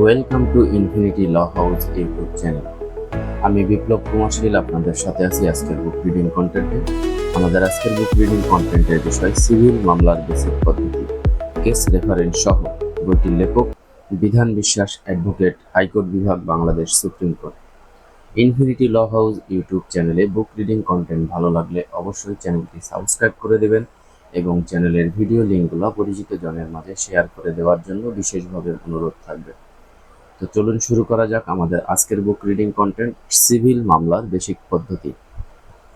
Welcome to infinity law house YouTube channel আমি বিপ্লব কুমার শীল, আপনাদের সাথে আছি আজকের বুক রিডিং কন্টেন্টে আমাদের আজকের বুক রিডিং কন্টেন্টের বিষয় সিভিল মামলার বেসিক পদ্ধতি কেস রেফারেন্স সহ বইটির লেখক, বিধান বিশ্বাস অ্যাডভোকেট হাইকোর্ট বিভাগ, Bangladesh supreme court. Infinity law house YouTube চ্যানেলে বুক রিডিং কন্টেন্ট ভালো লাগলে অবশ্যই চ্যানেলটি সাবস্ক্রাইব করে দেবেন এবং চ্যানেলের ভিডিও লিঙ্কগুলো পরিচিত জনের মাঝে শেয়ার করে দেওয়ার জন্য বিশেষভাবে অনুরোধ থাকবে। তো চলুন শুরু করা যাক আমাদের আজকের বুক রিডিং কন্টেন্ট সিভিল মামলার বেসিক পদ্ধতি।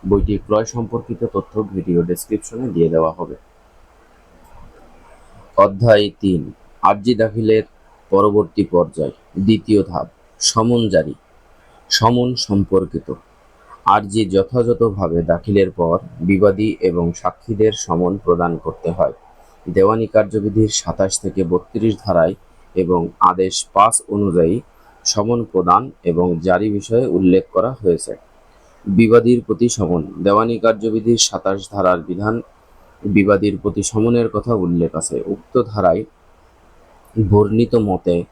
বইটি ক্রয় সম্পর্কিত তথ্য ভিডিও ডেসক্রিপশনে দিয়ে দেওয়া হবে। অধ্যায় তিন, আর্জি দাখিলের পরবর্তী পর্যায়, দ্বিতীয় ধাপ, সমন জারি। সমন সম্পর্কিত। আর্জি যথাযথভাবে দাখিলের পর বিবাদী এবং সাক্ষীদের সমন প্রদান করতে হয়। দেওয়ানি কার্যবিধির সাতাশ থেকে বত্রিশ ধারায় এবং আদেশ পাঁচ অনুযায়ী সমন প্রদান এবং জারি বিষয়ে উল্লেখ করা হয়েছে। বিবাদীর প্রতি সমন, দেওয়ানি কার্যবিধির সাতাশ ধারার বিধান, বিবাদীর প্রতি সমনের কথা উল্লেখ আছে। উক্ত ধারায় বর্ণিত মতে,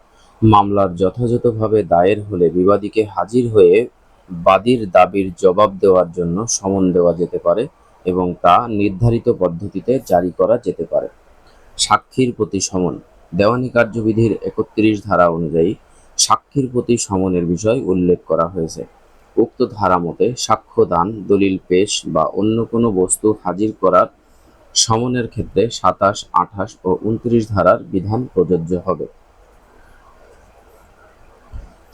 মামলার যথাযথভাবে দায়ের হলে বিবাদীকে হাজির হয়ে বাদীর দাবির জবাব দেওয়ার জন্য সমন দেওয়া যেতে পারে এবং তা নির্ধারিত পদ্ধতিতে জারি করা যেতে পারে। সাক্ষীর প্রতি সমন দেওয়ানি কার্যবিধির একত্রিশ ধারা অনুযায়ী সাক্ষীর প্রতি সমনের বিষয় উল্লেখ করা হয়েছে। উক্ত ধারা মতে সাক্ষ্য দান, দলিল পেশ বা অন্য কোনো বস্তু হাজির করার সমনের ক্ষেত্রে সাতাশ, আঠাশ ও উনত্রিশ ধারার বিধান প্রযোজ্য হবে।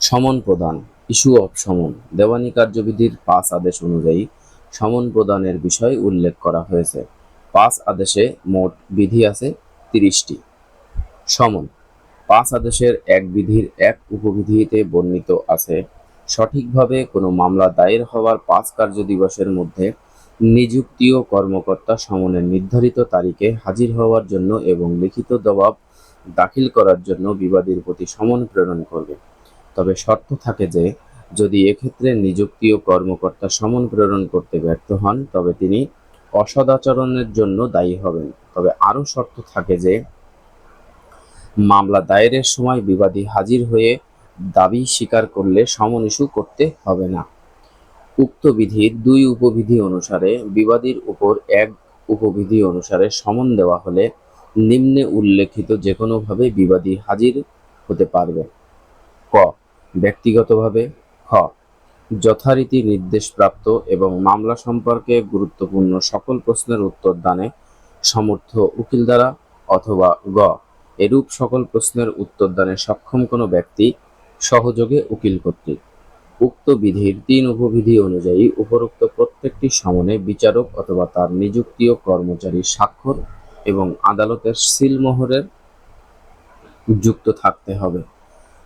সমন প্রদান, ইস্যু অফ সমন, দেওয়ানি কার্যবিধির পাঁচ আদেশ অনুযায়ী সমন প্রদানের বিষয় উল্লেখ করা হয়েছে। পাঁচ আদেশে মোট বিধি আছে তিরিশটি। সমন। পাঁচ আদেশের এক বিধির এক উপবিধিতে বর্ণিত আছে, সঠিকভাবে কোনো মামলা দায়ের হওয়ার পাঁচ কার্য দিবসের মধ্যে নিযুক্তিও কর্মকর্তা সমনের নির্ধারিত তারিখে হাজির হওয়ার জন্য এবং লিখিত জবাব দাখিল করার জন্য বিবাদীর প্রতি সমন প্রেরণ করবে। তবে শর্ত থাকে যে, যদি এক্ষেত্রে নিযুক্তিও কর্মকর্তা সমন প্রেরণ করতে ব্যর্থ হন, তবে তিনি অসদাচরণের জন্য দায়ী হবেন। তবে আরও শর্ত থাকে যে মামলা দায়েরের সময় বিবাদী হাজির হয়ে দাবি স্বীকার করলে সমন ইস্যু করতে হবে না। উক্ত বিধির দুই উপবিধি অনুসারে বিবাদীর উপর এক উপবিধি অনুসারে সমন দেওয়া হলে নিম্নে উল্লেখিত যে কোনোভাবে বিবাদী হাজির হতে পারবে। ক, ব্যক্তিগতভাবে। খ, যথারীতি নির্দেশপ্রাপ্ত এবং মামলা সম্পর্কে গুরুত্বপূর্ণ সকল প্রশ্নের উত্তর দানে সমর্থ উকিল দ্বারা অথবা গ এরূপ সকল প্রশ্নের উত্তরদানে সক্ষম কোনো ব্যক্তি সহযোগে উকিল কর্তৃক। উক্ত বিধির তিন উপবিধি অনুযায়ী উপরোক্ত প্রত্যেকটি সমনে বিচারক অথবা তার নিযুক্তীয় কর্মচারীর স্বাক্ষর এবং আদালতের সিলমোহরের যুক্ত থাকতে হবে।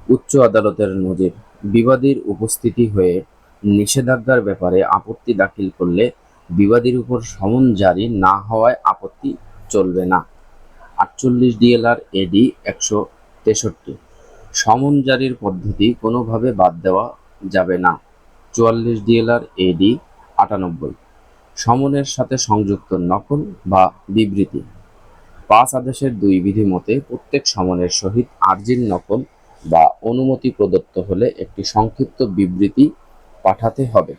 উচ্চ আদালতের নজির বিবাদীর উপস্থিতি হয়ে নিষেধাজ্ঞার ব্যাপারে আপত্তি দাখিল করলে বিবাদীর উপর সমন জারি না হওয়ায় আপত্তি চলবে না। আটচল্লিশ ডিএলআর এডি একশো তেষট্টি। সমন জারির পদ্ধতি কোনোভাবে বাদ দেওয়া যাবে না। চুয়াল্লিশ ডিএলআর এডি আটানব্বই। সমনের সাথে সংযুক্ত নকল বা বিবৃতি। পাঁচ আদেশের দুই বিধি মতে প্রত্যেক সমনের সহিত আর্জির নকল বা অনুমতি প্রদত্ত হলে একটি সংক্ষিপ্ত বিবৃতি পাঠাতে হবে।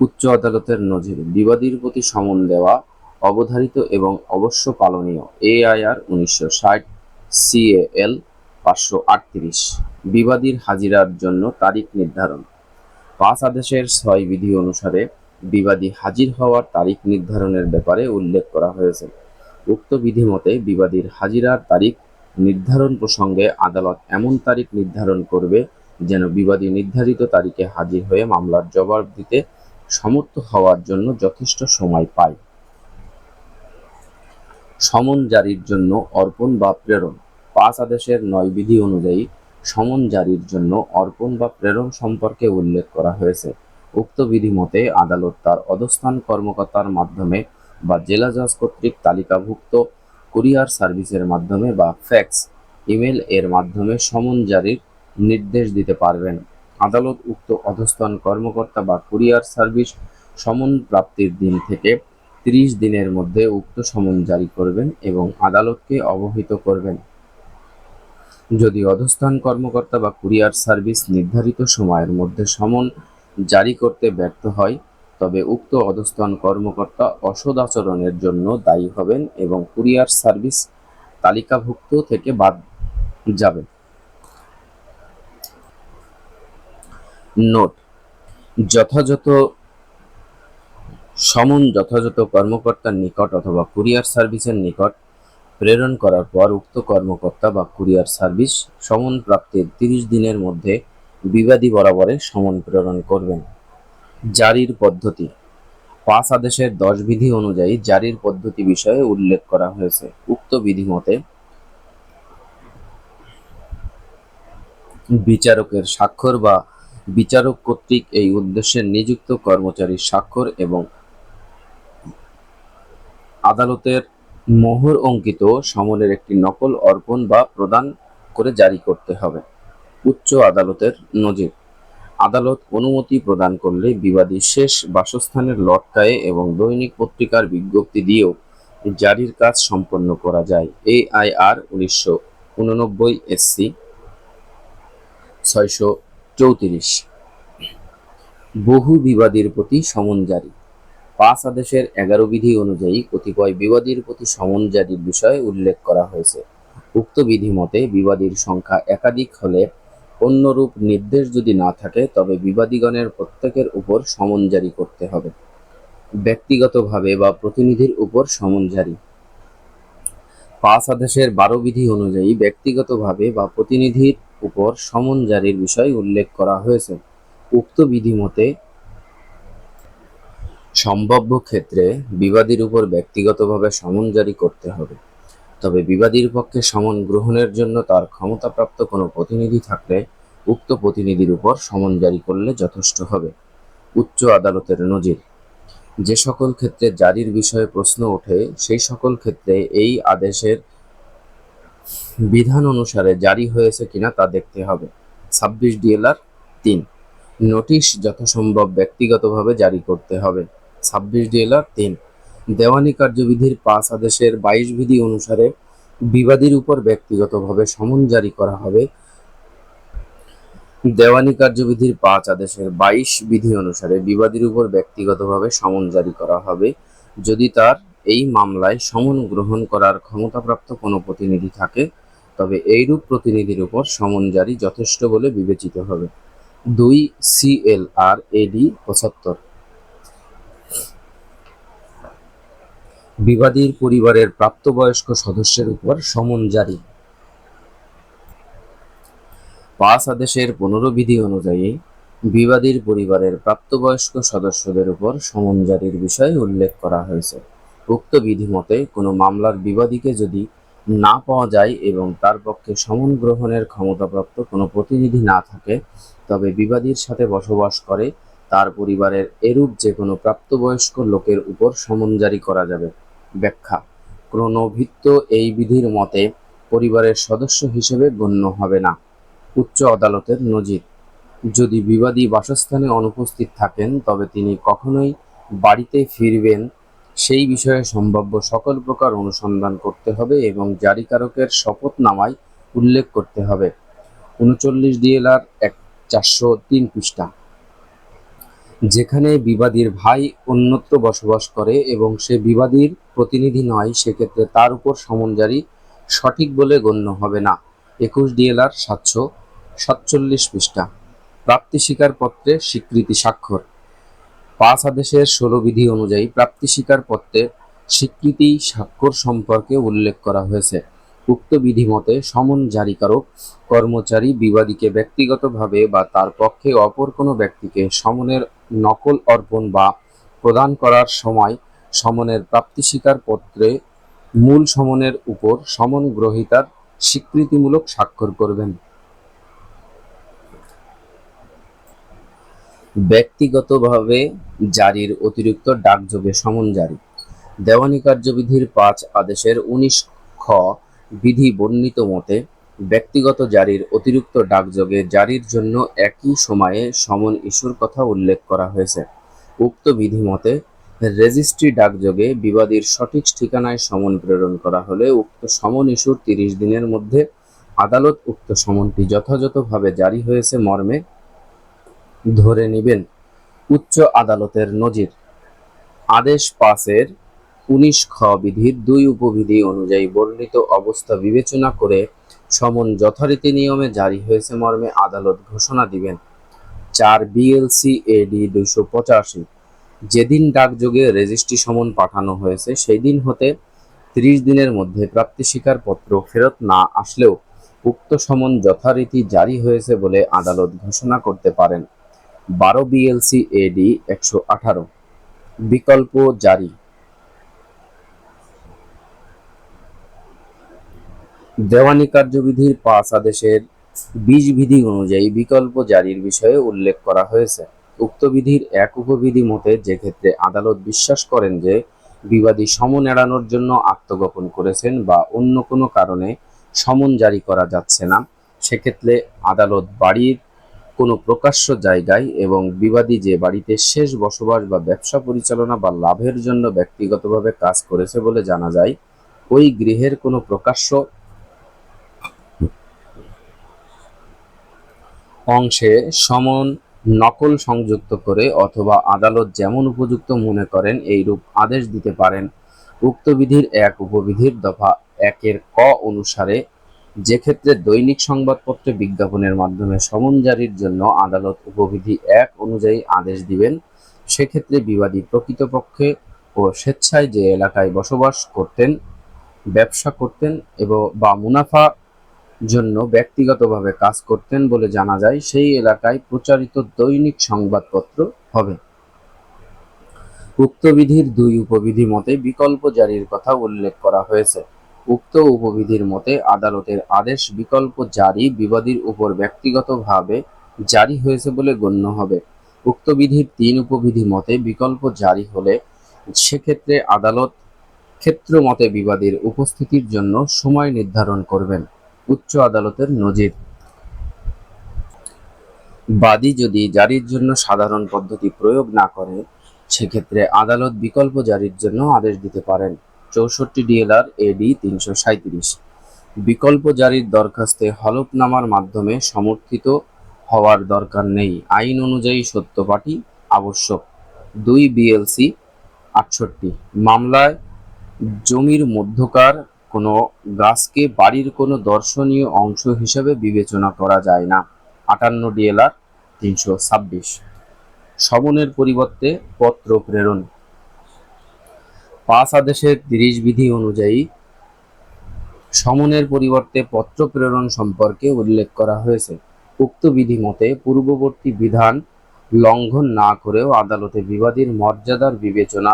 উচ্চ আদালতের নজির। বিবাদীর প্রতি সমন দেওয়া অবধারিত এবং অবশ্য পালনীয়। এআইআর উনিশশো ষাট, সিএএল পাঁচশো আটত্রিশ। বিবাদীর হাজিরার জন্য তারিখ নির্ধারণ। পাঁচ আদেশের ছয় বিধি অনুসারে বিবাদী হাজির হওয়ার তারিখ নির্ধারণের ব্যাপারে উল্লেখ করা হয়েছে। উক্ত বিধি মতে বিবাদীর হাজিরার তারিখ নির্ধারণ প্রসঙ্গে আদালত এমন তারিখ নির্ধারণ করবে যেন বিবাদী নির্ধারিত তারিখে হাজির হয়ে মামলার জবাব দিতে সমর্থ হওয়ার জন্য যথেষ্ট সময় পায়। সমন জারির জন্য অর্পণ বা প্রেরণ। পাঁচ আদেশের নয় বিধি অনুযায়ী সমন জারির জন্য অর্পণ বা প্রেরণ সম্পর্কে উল্লেখ করা হয়েছে। উক্ত বিধি মতে আদালত তার অধস্থান কর্মকর্তার মাধ্যমে বা জেলা জজ কর্তৃক তালিকাভুক্ত কুরিয়ার সার্ভিসের মাধ্যমে বা ফ্যাক্স, ইমেল এর মাধ্যমে সমন জারির নির্দেশ দিতে পারবেন। আদালত উক্ত অধস্থান কর্মকর্তা বা কুরিয়ার সার্ভিস সমন প্রাপ্তির দিন থেকে ত্রিশ দিনের মধ্যে উক্ত সমন জারি করবেন এবং আদালতকে অবহিত করবেন। যদি অধস্থান কর্মকর্তা বা কুরিয়ার সার্ভিস নির্ধারিত সময়ের মধ্যে সমন জারি করতে ব্যর্থ হয়, তবে উক্ত অধস্থান কর্মকর্তা অসদাচরণের জন্য দায়ী হবেন এবং কুরিয়ার সার্ভিস তালিকাভুক্ত থেকে বাদ যাবেন। নোট, যথাযথ সমন যথাযথ কর্মকর্তার নিকট অথবা কুরিয়ার সার্ভিসের নিকট প্রেরণ করার পর উক্ত কর্মকর্তা বা কুরিয়ার সার্ভিস সমন প্রাপ্তির তিরিশ দিনের মধ্যে বিবাদী বরাবরে সমন প্রেরণ করবেন। জারির পদ্ধতি। পাঁচ আদেশের দশ বিধি অনুযায়ী জারির পদ্ধতি বিষয়ে উল্লেখ করা হয়েছে। উক্ত বিধি মতে বিচারকের স্বাক্ষর বা বিচারক কর্তৃক এই উদ্দেশ্যে নিযুক্ত কর্মচারীর স্বাক্ষর এবং আদালতের মোহর অঙ্কিত সমনের একটি নকল অর্পণ বা প্রদান করে জারি করতে হবে। উচ্চ আদালতের নজির। আদালত অনুমতি প্রদান করলে বিবাদী শেষ বাসস্থানের লটকায়ে এবং দৈনিক পত্রিকার বিজ্ঞপ্তি দিয়েও জারির কাজ সম্পন্ন করা যায়। এআইআর উনিশশো উননব্বই এসসি ছয়শো চৌত্রিশ। বহু বিবাদীর প্রতি সমন জারি। পাঁচ আদেশের এগারো বিধি অনুযায়ী কতিপয় বিবাদীর প্রতি সমন জারির বিষয়ে উল্লেখ করা হয়েছে। উক্ত বিধি মতে বিবাদীর সংখ্যা একাধিক হলে অন্যরূপ নির্দেশ যদি না থাকে, তবে বিবাদীগণের প্রত্যেকের উপর সমন জারি করতে হবে। ব্যক্তিগতভাবে বা প্রতিনিধির উপর সমন জারি পাঁচ আদেশের বারো বিধি অনুযায়ী ব্যক্তিগতভাবে বা প্রতিনিধির উপর সমন জারির বিষয় উল্লেখ করা হয়েছে। উক্ত বিধি মতে সম্ভাব্য ক্ষেত্রে বিবাদীর উপর ব্যক্তিগতভাবে সমন জারি করতে হবে। তবে বিবাদীর পক্ষে সমন গ্রহণের জন্য তার ক্ষমতাপ্রাপ্ত কোনো প্রতিনিধি থাকলে উক্ত প্রতিনিধির উপর সমন জারি করলে যথেষ্ট হবে। উচ্চ আদালতের নজির। যে সকল ক্ষেত্রে জারির বিষয়ে প্রশ্ন ওঠে, সেই সকল ক্ষেত্রে এই আদেশের বিধান অনুসারে জারি হয়েছে কিনা তা দেখতে হবে। ছাব্বিশ ডিএলআর তিন। নোটিশ যথাসম্ভব ব্যক্তিগতভাবে জারি করতে হবে। ছাব্বিশ ডিএলআর তিন। দেওয়ানি কার্যবিধির পাঁচ আদেশের বাইশ বিধি অনুসারে বিবাদীর উপর ব্যক্তিগতভাবে সমন জারি করা হবে। দেওয়ানি কার্যবিধির পাঁচ আদেশের বাইশ বিধি অনুসারে বিবাদীর উপর ব্যক্তিগতভাবে সমন জারি করা হবে। যদি তার এই মামলায় সমন গ্রহণ করার ক্ষমতাপ্রাপ্ত কোনো প্রতিনিধি থাকে, তবে এইরূপ প্রতিনিধির উপর সমন জারি যথেষ্ট বলে বিবেচিত হবে। দুই সিএলআর এডি পঁচাত্তর। বিবাদীর পরিবারের প্রাপ্তবয়স্ক সদস্যের উপর সমন জারি। পাঁচ আদেশের পনেরো বিধি অনুযায়ী বিবাদীর পরিবারের প্রাপ্তবয়স্ক সদস্যদের উপর সমন জারির বিষয়ে উল্লেখ করা হয়েছে। উক্ত বিধি মতে কোনো মামলার বিবাদীকে যদি না পাওয়া যায় এবং তার পক্ষে সমন গ্রহণের ক্ষমতাপ্রাপ্ত কোনো প্রতিনিধি না থাকে, তবে বিবাদীর সাথে বসবাস করে তার পরিবারের এরূপ যে কোনো প্রাপ্তবয়স্ক লোকের উপর সমন জারি করা যাবে। ব্যাখ্যা। ক্রোনোভিত্ত এই বিধির মতে পরিবারের সদস্য হিসেবে গণ্য হবে না। উচ্চ আদালতের নজির। যদি বিবাদী বাসস্থানে অনুপস্থিত থাকেন, তবে তিনি কখনোই বাড়িতে ফিরবেন। সেই বিষয়ে সম্ভাব্য সকল প্রকার অনুসন্ধান করতে হবে এবং জারিকারকের শপথনামায় উল্লেখ করতে হবে। উনচল্লিশ ডিএলআর এক চারশো তিন পৃষ্ঠা। যেখানে বিবাদীর ভাই অন্যত্র বসবাস করে এবং সে বিবাদীর প্রতিনিধি নয়, সেক্ষেত্রে তার উপর সমন জারি সঠিক বলে গণ্য হবে না। একুশ ডিএলআর সাতশো সাতচল্লিশ পৃষ্ঠা। প্রাপ্তি স্বীকার পত্রে স্বীকৃতি স্বাক্ষর। পাঁচ আদেশের ষোলো বিধি অনুযায়ী প্রাপ্তি স্বীকার পত্রে স্বীকৃতি স্বাক্ষর সম্পর্কে উল্লেখ করা হয়েছে। উক্ত বিধি মতে সমন জারিকারক, কর্মচারী বিবাদীকে ব্যক্তিগতভাবে বা তার পক্ষে অপর কোনো ব্যক্তিকে সমনের নকল অর্পণ বা প্রদান করার সময় সমনের প্রাপ্তি স্বীকার পত্রে মূল সমনের উপর সমন গ্রহীতার স্বীকৃতিমূলক স্বাক্ষর করবেন। ব্যক্তিগতভাবে জারির অতিরিক্ত ডাকযোগে সমন জারি। দেওয়ানি কার্যবিধির পাঁচ আদেশের উনিশ খ বিধি বর্ণিত মতে, ব্যক্তিগত জারির অতিরিক্ত ডাকযোগে জারির জন্য একই সময়ে সমন ইস্যুর কথা উল্লেখ করা হয়েছে। উক্ত বিধি মতে, রেজিস্ট্রি ডাকযোগে বিবাদীর সঠিক ঠিকানায় সমন প্রেরণ করা হলে উক্ত সমন ইস্যুর তিরিশ দিনের মধ্যে আদালত উক্ত সমনটি যথাযথভাবে জারি হয়েছে মর্মে ধরে নেবেন। উচ্চ আদালতের নজির। আদেশ পাসের উনিশ খ বিধির দুই উপবিধি অনুযায়ী বর্ণিত অবস্থা বিবেচনা করে সমন যথারীতি নিয়মে জারি হয়েছে মর্মে আদালত ঘোষণা দিবেন। চার বিএলসি এডি দুইশো পঁচাশি। যেদিন ডাকযোগে রেজিস্ট্রি সমন পাঠানো হয়েছে সেই দিন হতে ত্রিশ দিনের মধ্যে প্রাপ্তি স্বীকার পত্র ফেরত না আসলেও উক্ত সমন যথারীতি জারি হয়েছে বলে আদালত ঘোষণা করতে পারেন। বারো বিএলসি এডি একশো আঠারো। বিকল্প জারি। দেওয়ানি কার্যবিধির পাঁচ আদেশের বিশ বিধি অনুযায়ী বিকল্প জারির বিষয়ে উল্লেখ করা হয়েছে। উক্ত বিধির এক উপবিধি মতে যে ক্ষেত্রে আদালত বিশ্বাস করেন যে বিবাদী সমন এড়ানোর জন্য আত্মগোপন করেছেন বা অন্য কোনো কারণে সমন জারি করা যাচ্ছে না, সেক্ষেত্রে আদালত বাড়ির কোনো প্রকাশ্য জায়গায় এবং বিবাদী যে বাড়িতে শেষ বসবাস বা ব্যবসা পরিচালনা বা লাভের জন্য ব্যক্তিগতভাবে কাজ করেছে বলে জানা যায়, ওই গৃহের কোনো প্রকাশ্য অংশে সমন নকল সংযুক্ত করে অথবা আদালত যেমন উপযুক্ত মনে করেন, এইরূপ আদেশ দিতে পারেন। উক্ত বিধির এক উপবিধির দফা একের ক অনুসারে যে ক্ষেত্রে দৈনিক সংবাদপত্রে বিজ্ঞাপনের মাধ্যমে সমন জারির জন্য আদালত উপবিধি এক অনুযায়ী আদেশ দিবেন, সেক্ষেত্রে বিবাদী প্রকৃতপক্ষে ও স্বেচ্ছায় যে এলাকায় বসবাস করতেন, ব্যবসা করতেন এবং বা মুনাফা জন্য ব্যক্তিগতভাবে কাজ করতেন বলে জানা যায়, সেই এলাকায় প্রচারিত দৈনিক সংবাদপত্র হবে। উক্ত বিধির দুই উপবিধি মতে বিকল্প জারির কথা উল্লেখ করা হয়েছে। উক্ত উপবিধির মতে আদালতের আদেশ বিকল্প জারি বিবাদীর উপর ব্যক্তিগতভাবে জারি হয়েছে বলে গণ্য হবে। উক্ত বিধির তিন উপবিধি মতে বিকল্প জারি হলে সেক্ষেত্রে আদালত ক্ষেত্র মতে বিবাদীর উপস্থিতির জন্য সময় নির্ধারণ করবেন। উচ্চ আদালতের নজির। বাদী যদি জারির জন্য সাধারণ পদ্ধতি প্রয়োগ না করে, সেক্ষেত্রে আদালত বিকল্প জারির জন্য আদেশ দিতে পারেন। চৌষট্টি ডিএলআর এডি তিনশো সাঁত্রিশ বিকল্প জারির দরখাস্তে হলফনামার মাধ্যমে সমর্থিত হওয়ার দরকার নেই। আইন অনুযায়ী সত্যপাঠী আবশ্যক। দুই বিএলসি আটষট্টি। মামলায় জমির মধ্যকার কোনো গাছকে বাড়ির কোনো দর্শনীয় অংশ হিসেবে বিবেচনা করা যায় না। আটান্ন ডিএলআর তিনশো ছাব্বিশ। সমনের পরিবর্তে পত্র প্রেরণ। পাঁচ আদেশের তিরিশ বিধি অনুযায়ী সমনের পরিবর্তে পত্র প্রেরণ সম্পর্কে উল্লেখ করা হয়েছে। উক্ত বিধি মতে পূর্ববর্তী বিধান লঙ্ঘন না করেও আদালতে বিবাদীর মর্যাদার বিবেচনা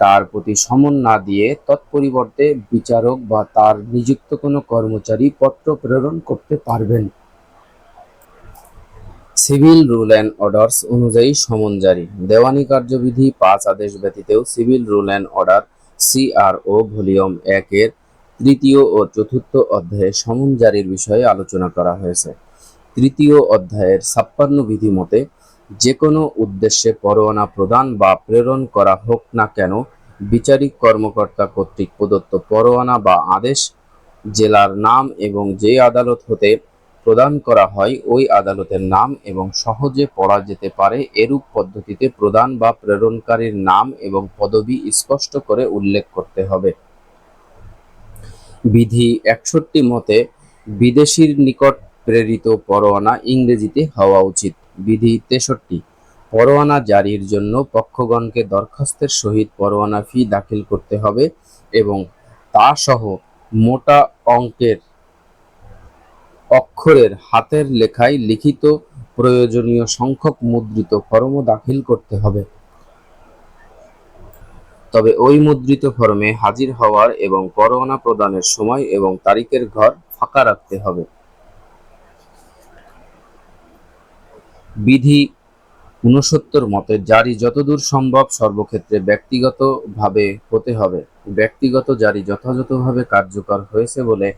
তার প্রতি সমন না দিয়ে তৎপরিবর্তে বিচারক বা তার নিযুক্ত কোনো কর্মচারী পত্র প্রেরণ করতে পারবেন। সিভিল রুল অ্যান্ড অর্ডারস অনুযায়ী সমন জারি। দেওয়ানি কার্যবিধি পাঁচ আদেশ ব্যতীতেও civil rule and order CRO volume একের তৃতীয় ও চতুর্থ অধ্যায়ে সমন জারির বিষয়ে আলোচনা করা হয়েছে। তৃতীয় অধ্যায়ের ছাপ্পান্ন বিধি মতে যে কোনো উদ্দেশ্যে পরোয়ানা প্রদান বা প্রেরণ করা হোক না কেন, বিচারিক কর্মকর্তা কর্তৃক প্রদত্ত পরোয়ানা বা আদেশ জেলার নাম এবং যে আদালত হতে প্রদান করা হয়, ওই আদালতের নাম এবং সহজে পড়া যেতে পারে, এরূপ পদ্ধতিতে প্রদান বা প্রেরণকারীর নাম এবং পদবি স্পষ্ট করে উল্লেখ করতে হবে। বিধি একষট্টি মতে, বিদেশির নিকট প্রেরিত পরোয়ানা ইংরেজিতে হওয়া উচিত। বিধি তেষট্টি। পরোয়ানা জারির জন্য পক্ষগণকে দরখাস্তের সহিত পরোয়ানা ফি দাখিল করতে হবে এবং তা সহ মোটা অঙ্কের অক্ষরের হাতের লেখায় লিখিত প্রয়োজনীয় সংখ্যক মুদ্রিত ফরমও দাখিল করতে হবে। তবে ওই মুদ্রিত ফর্মে হাজির হওয়ার এবং পরোয়ানা প্রদানের সময় এবং তারিখের ঘর ফাঁকা রাখতে হবে। বিধি ঊনসত্তর মতে জারি যতদূর সম্ভব সর্বক্ষেত্রে ব্যক্তিগতভাবে হতে হবে। ব্যক্তিগত জারি যথাযথভাবে কার্যকর হয়েছে বলে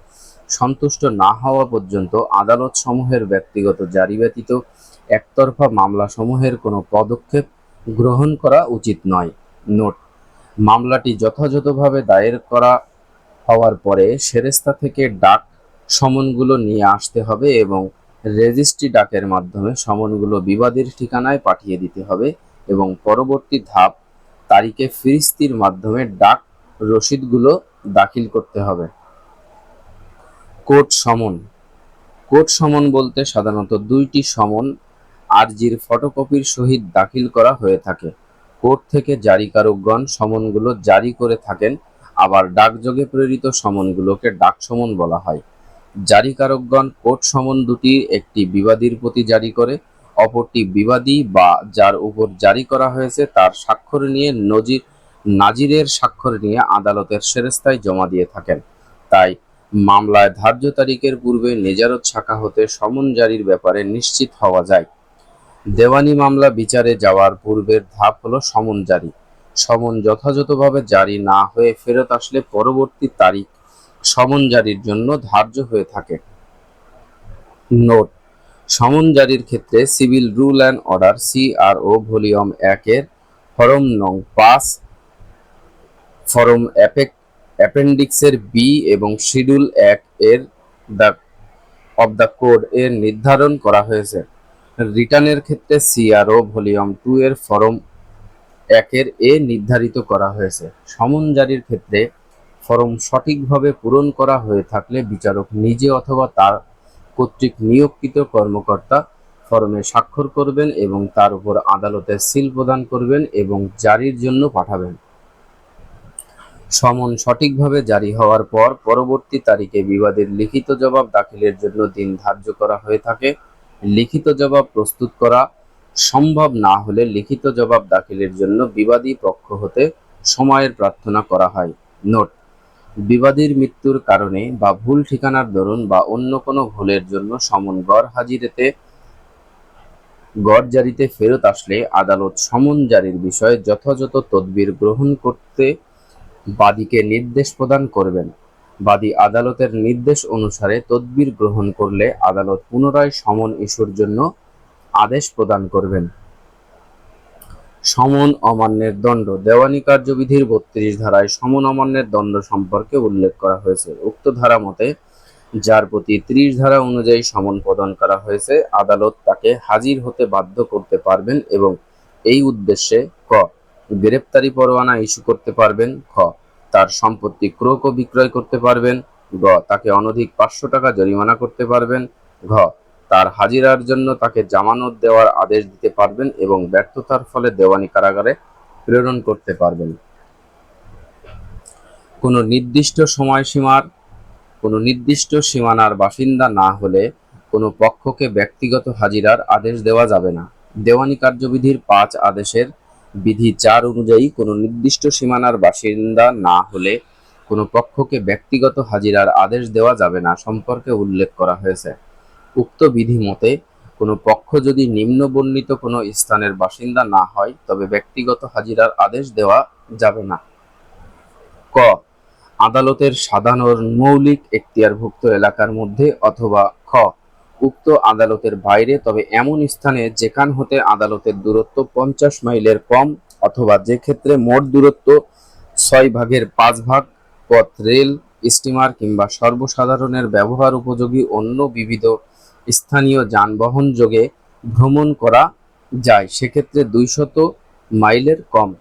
সন্তুষ্ট না হওয়া পর্যন্ত আদালত সমূহের ব্যক্তিগত জারি ব্যতীত একতরফা মামলা সমূহের কোনো পদক্ষেপ গ্রহণ করা উচিত নয়। নোট, মামলাটি যথাযথভাবে দায়ের করা হওয়ার পরে সেরেস্তা থেকে ডাক সমনগুলো নিয়ে আসতে হবে এবং রেজিস্ট্রি ডাকের মাধ্যমে সমনগুলো বিবাদের ঠিকানায় পাঠিয়ে দিতে হবে এবং পরবর্তী ধাপ তারিখে ফিরিস্তির মাধ্যমে ডাক রসিদগুলো দাখিল করতে হবে। কোর্ট সমন। কোর্ট সমন বলতে সাধারণত দুইটি সমন আরজির ফটোকপির সহিত দাখিল করা হয়ে থাকে। কোর্ট থেকে জারিকারকগণ সমনগুলো জারি করে থাকেন, আবার ডাকযোগে প্রেরিত সমনগুলোকে ডাক সমন বলা হয়। জারিকারকগণ কোর্ট সমন দুটি, একটি বিবাদীর প্রতি জারি করে, অপরটি বিবাদী বা যার উপর জারি করা হয়েছে তার স্বাক্ষর নিয়ে নজির, নাজিরের স্বাক্ষর নিয়ে আদালতের সেরেস্তায় জমা দিয়ে থাকেন। তাই মামলায় ধার্য তারিখের পূর্বে নেজারত শাখা হতে সমন জারির ব্যাপারে নিশ্চিত হওয়া যায়। দেওয়ানি মামলা বিচারে যাওয়ার পূর্বের ধাপ হলো সমন জারি। সমন যথাযথভাবে জারি না হয়ে ফেরত আসলে পরবর্তী তারিখ সমন জারির জন্য ধার্য হয়ে থাকে। নোট সমন জারির ক্ষেত্রে civil rule and order CRO volume একের ফরম নং পাঁচ, ফরম অ্যাপেক অ্যাপেন্ডিক্সের বি এবং শিডিউল এক এর দ্য অব দ্য কোড এর নির্ধারণ করা হয়েছে। রিটার্নের ক্ষেত্রে সিআরও ভলিউম টু এর ফরম একের এ নির্ধারিত করা হয়েছে। সমন ক্ষেত্রে ফরম সঠিকভাবে পূরণ করা হয়ে থাকলে বিচারক নিজে অথবা তার কর্তৃক নিয়োগকৃত কর্মকর্তা ফরমে স্বাক্ষর করবেন এবং তার উপর আদালতের সিল প্রদান করবেন এবং জারির জন্য পাঠাবেন। সমন সঠিকভাবে জারি হওয়ার পর পরবর্তী তারিখে বিবাদের লিখিত জবাব দাখিলের জন্য দিন ধার্য করা হয়ে থাকে। লিখিত জবাব প্রস্তুত করা সম্ভব না হলে লিখিত জবাব দাখিলের জন্য বিবাদী পক্ষ হতে সময়ের প্রার্থনা করা হয়। নোট বিবাদীর মৃত্যুর কারণে বা ভুল ঠিকানার দরুন বা অন্য কোনো ভুলের জন্য সমন গড় হাজিরেতে গড় জারিতে ফেরত আসলে আদালত সমন জারির বিষয়ে যথাযথ তদবির গ্রহণ করতে বাদীকে নির্দেশ প্রদান করবেন। বাদী আদালতের নির্দেশ অনুসারে তদবির গ্রহণ করলে আদালত পুনরায় সমন ইস্যুর জন্য আদেশ প্রদান করবেন। সমন অমান্যের দণ্ড। দেওয়ানি কার্যবিধির বত্রিশ ধারায় সমন অমান্যের দণ্ড সম্পর্কে উল্লেখ করা হয়েছে। উক্ত ধারা মতে, যার প্রতি ত্রিশ ধারা অনুযায়ী সমন প্রদান করা হয়েছে, আদালত তাকে হাজির হতে বাধ্য করতে পারবেন এবং এই উদ্দেশ্যে ক, গ্রেপ্তারি পরোয়ানা ইস্যু করতে পারবেন, খ, তার সম্পত্তি ক্রোক ও বিক্রয় করতে পারবেন, গ, তাকে অনধিক পাঁচশো টাকা জরিমানা করতে পারবেন, ঘ তার হাজিরার জন্য তাকে জামানত দেওয়ার আদেশ দিতে পারবেন এবং ব্যর্থতার ফলে দেওয়ানি কারাগারে প্রেরণ করতে পারবেন। কোনো নির্দিষ্ট সময়সীমার, কোনো নির্দিষ্ট সীমানার বাসিন্দা না হলে কোনো পক্ষকে ব্যক্তিগত হাজিরার আদেশ দেওয়া যাবে না। দেওয়ানি কার্যবিধির পাঁচ আদেশের বিধি চার অনুযায়ী কোনো নির্দিষ্ট সীমানার বাসিন্দা না হলে কোনো পক্ষকে ব্যক্তিগত হাজিরার আদেশ দেওয়া যাবে না সম্পর্কে উল্লেখ করা হয়েছে। উক্ত বিধি মতে কোনো পক্ষ যদি নিম্ন বর্ণিত কোনো স্থানের বাসিন্দা না হয়, তবে ব্যক্তিগত হাজিরার আদেশ দেওয়া যাবে না। ক, আদালতের সাধারণ মৌলিক এখতিয়ারভুক্ত এলাকার মধ্যে অথবা খ, উক্ত আদালতের বাইরে, তবে এমন স্থানে যেখান হতে আদালতের দূরত্ব পঞ্চাশ মাইলের কম অথবা যে ক্ষেত্রে মোট দূরত্ব ছয় ভাগের পাঁচ ভাগ, পথ, রেল, স্টিমার কিংবা সর্বসাধারণের ব্যবহার উপযোগী অন্য বিবিধ স্থানীয় যানবাহন যোগে ভ্রমণ করা যায়। সেক্ষেত্রে দুইশত মাইলের কম।